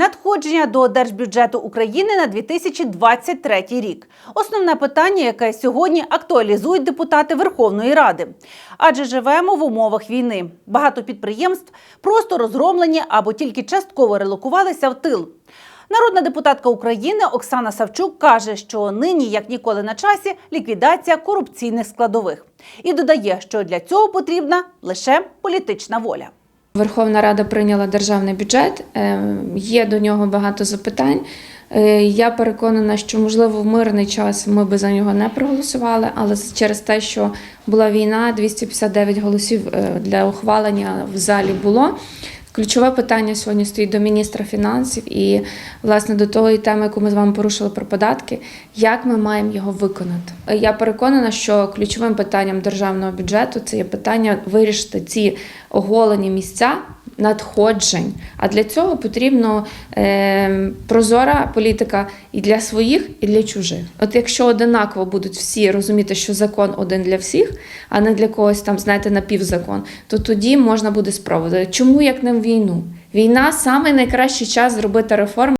Надходження до держбюджету України на 2023 рік. Основне питання, яке сьогодні актуалізують депутати Верховної Ради. Адже живемо в умовах війни. Багато підприємств просто розгромлені або тільки частково релокувалися в тил. Народна депутатка України Оксана Савчук каже, що нині, як ніколи на часі, ліквідація корупційних складових. І додає, що для цього потрібна лише політична воля. Верховна Рада прийняла державний бюджет. е, Є до нього багато запитань. Е, Я переконана, що можливо в мирний час ми би за нього не проголосували, але через те, що була війна, 259 голосів е, для ухвалення в залі було. Ключове питання сьогодні стоїть до міністра фінансів і власне до того теми, яку ми з вами порушили про податки, як ми маємо його виконати. Я переконана, що ключовим питанням державного бюджету це є питання вирішити ці оголені місця надходжень. А для цього потрібно е, прозора політика і для своїх, і для чужих. От якщо одинаково будуть всі розуміти, що закон один для всіх, а не для когось там, знаєте, напівзакон, то тоді можна буде спробувати. Чому як не війну? Війна саме найкращий час зробити реформи.